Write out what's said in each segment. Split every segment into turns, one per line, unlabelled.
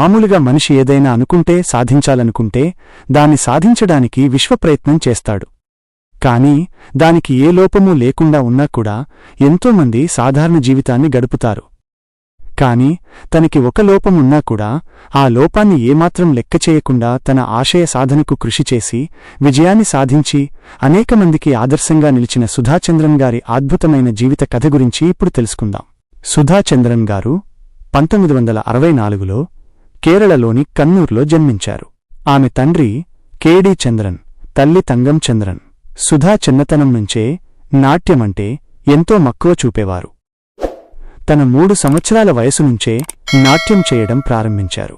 మామూలుగా మనిషి ఏదైనా అనుకుంటే సాధించాలనుకుంటే దాన్ని సాధించడానికి విశ్వప్రయత్నం చేస్తాడు. కాని దానికి ఏ లోపమూ లేకుండా ఉన్నా కూడా ఎంతోమంది సాధారణ జీవితాన్ని గడుపుతారు. కాని తనకి ఒక లోపమున్నా కూడా ఆ లోపాన్ని ఏమాత్రం లెక్క చేయకుండా తన ఆశయ సాధనకు కృషి చేసి విజయాన్ని సాధించి అనేకమందికి ఆదర్శంగా నిలిచిన సుధాచంద్రన్ గారి అద్భుతమైన జీవిత కథ గురించి ఇప్పుడు తెలుసుకుందాం. సుధాచంద్రన్ గారు పంతొమ్మిది వందల అరవై నాలుగులో కేరళలోని కన్నూర్లో జన్మించారు. ఆమె తండ్రి కెడి చంద్రన్ తల్లి తంగం చంద్రన్ సుధా చిన్నతనం నుంచే నాట్యమంటే ఎంతో మక్కువ చూపేవారు. తన మూడు సంవత్సరాల వయసు నుంచే నాట్యం చేయడం ప్రారంభించారు.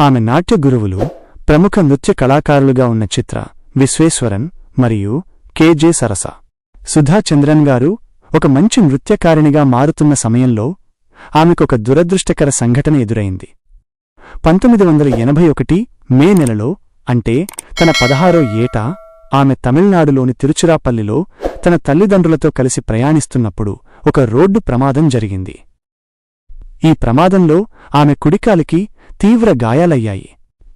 ఆమె నాట్య గురువులు ప్రముఖ నృత్య కళాకారులుగా ఉన్న చిత్ర విశ్వేశ్వరన్ మరియు కెజే సరస. సుధా చంద్రన్ గారు ఒక మంచి నృత్యకారిణిగా మారుతున్న సమయంలో ఆమెకొక దురదృష్టకర సంఘటన ఎదురైంది. పంతొమ్మిది వందల ఎనభై ఒకటి మే నెలలో అంటే తన పదహారో ఏటా ఆమె తమిళనాడులోని తిరుచిరాపల్లిలో తన తల్లిదండ్రులతో కలిసి ప్రయాణిస్తున్నప్పుడు ఒక రోడ్డు ప్రమాదం జరిగింది. ఈ ప్రమాదంలో ఆమె కుడికాలికి తీవ్ర గాయాలయ్యాయి.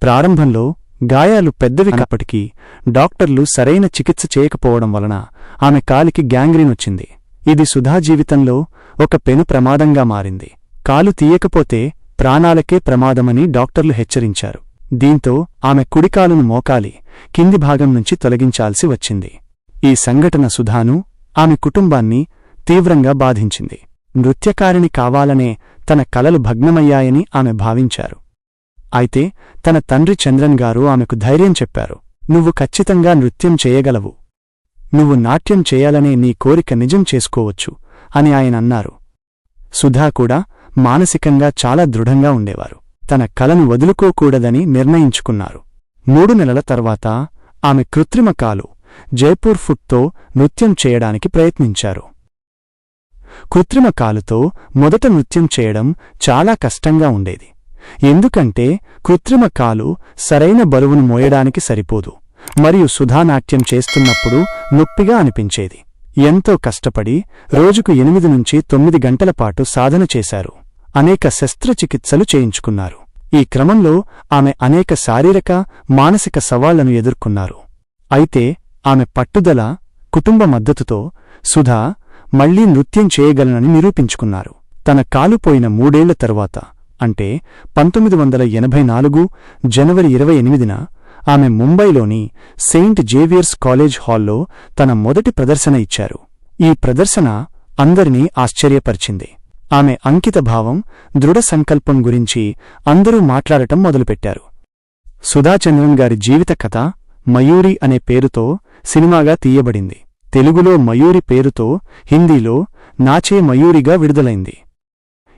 ప్రారంభంలో గాయాలు పెద్దవి కాపటికీ డాక్టర్లు సరైన చికిత్స చేయకపోవడం వలన ఆమె కాలికి గ్యాంగ్రీన్ వచ్చింది. ఇది సుధా జీవితంలో ఒక పెను ప్రమాదంగా మారింది. కాలు తీయకపోతే ప్రాణాలకే ప్రమాదమని డాక్టర్లు హెచ్చరించారు. దీంతో ఆమె కుడికాలును మోకాలి కింది భాగం నుంచి తొలగించాల్సి వచ్చింది. ఈ సంఘటన సుధాను ఆమె కుటుంబాన్ని తీవ్రంగా బాధించింది. నృత్యకారిణి కావాలనే తన కలలు భగ్నమయ్యాయని ఆమె భావించారు. అయితే తన తండ్రి చంద్రన్ గారు ఆమెకు ధైర్యం చెప్పారు. నువ్వు ఖచ్చితంగా నృత్యం చేయగలవు. నువ్వు నాట్యం చేయాలనే నీ కోరిక నిజం చేసుకోవచ్చు అని ఆయన అన్నారు. సుధా కూడా మానసికంగా చాలా దృఢంగా ఉండేవారు. తన కలను వదులుకోకూడదని నిర్ణయించుకున్నారు. మూడు నెలల తర్వాత ఆమె కృత్రిమ కాలు జైపూర్ ఫుట్తో నృత్యం చేయడానికి ప్రయత్నించారు. కృత్రిమ కాలుతో మొదట నృత్యం చేయడం చాలా కష్టంగా ఉండేది. ఎందుకంటే కృత్రిమ కాలు సరైన బరువును మోయడానికి సరిపోదు మరియు సుధానాట్యం చేస్తున్నప్పుడు నొప్పిగా అనిపించేది. ఎంతో కష్టపడి రోజుకు ఎనిమిది నుంచి తొమ్మిది గంటల పాటు సాధన చేశారు. అనేక శస్త్రచికిత్సలు చేయించుకున్నారు. ఈ క్రమంలో ఆమె అనేక శారీరక మానసిక సవాళ్ళను ఎదుర్కొన్నారు. అయితే ఆమె పట్టుదల కుటుంబ మద్దతుతో సుధా మళ్ళీ నృత్యం చేయగలనని నిరూపించుకున్నారు. తన కాలుపోయిన మూడేళ్ళ తరువాత అంటే పంతొమ్మిది వందల ఎనభై నాలుగు జనవరి ఇరవై ఎనిమిదిన ఆమె ముంబైలోని సెయింట్ జేవియర్స్ కాలేజ్ హాల్లో తన మొదటి ప్రదర్శన ఇచ్చారు. ఈ ప్రదర్శన అందరినీ ఆశ్చర్యపరిచింది. ఆమె అంకితభావం దృఢ సంకల్పం గురించి అందరూ మాట్లాడటం మొదలుపెట్టారు. సుధాచంద్రన్ గారి జీవిత కథ మయూరి అనే పేరుతో సినిమాగా తీయబడింది. తెలుగులో మయూరి పేరుతో హిందీలో నాచే మయూరిగా విడుదలైంది.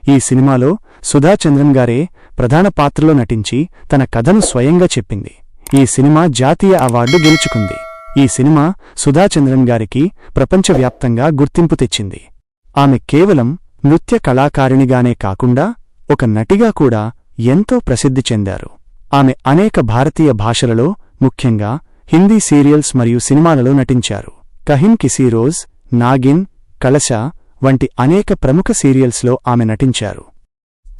ఈ సినిమాలో సుధాచంద్రన్ గారే ప్రధాన పాత్రలో నటించి తన కథను స్వయంగా చెప్పింది. ఈ సినిమా జాతీయ అవార్డు గెలుచుకుంది. ఈ సినిమా సుధాచంద్రన్ గారికి ప్రపంచవ్యాప్తంగా గుర్తింపు తెచ్చింది. ఆమె కేవలం నృత్య కళాకారిణిగానే కాకుండా ఒక నటిగా కూడా ఎంతో ప్రసిద్ధి చెందారు. ఆమె అనేక భారతీయ భాషలలో ముఖ్యంగా హిందీ సీరియల్స్ మరియు సినిమాలలో నటించారు. కహిన్ కిసీ రోజ్ నాగిన్ కళశ వంటి అనేక ప్రముఖ సీరియల్స్లో ఆమె నటించారు.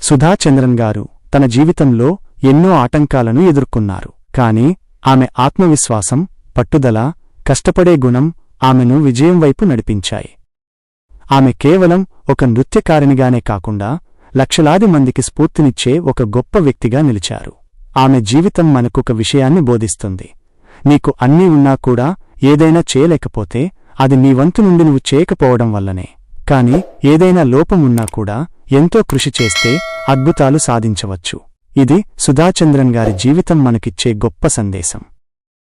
సుధాచంద్రన్ గారు తన జీవితంలో ఎన్నో ఆటంకాలను ఎదుర్కొన్నారు. కాని ఆమె ఆత్మవిశ్వాసం పట్టుదల కష్టపడే గుణం ఆమెను విజయం వైపు నడిపించాయి. ఆమె కేవలం ఒక నృత్యకారిణిగానే కాకుండా లక్షలాది మందికి స్ఫూర్తినిచ్చే ఒక గొప్ప వ్యక్తిగా నిలిచారు. ఆమె జీవితం మనకొక విషయాన్ని బోధిస్తుంది. నీకు అన్నీ ఉన్నా కూడా ఏదైనా చేయలేకపోతే అది నీ వంతు నుండి నువ్వు చేయకపోవడం వల్లనే. కాని ఏదైనా లోపం ఉన్నా కూడా ఎంతో కృషి చేస్తే అద్భుతాలు సాధించవచ్చు. ఇది సుధాచంద్రన్ గారి జీవితం మనకిచ్చే గొప్ప సందేశం.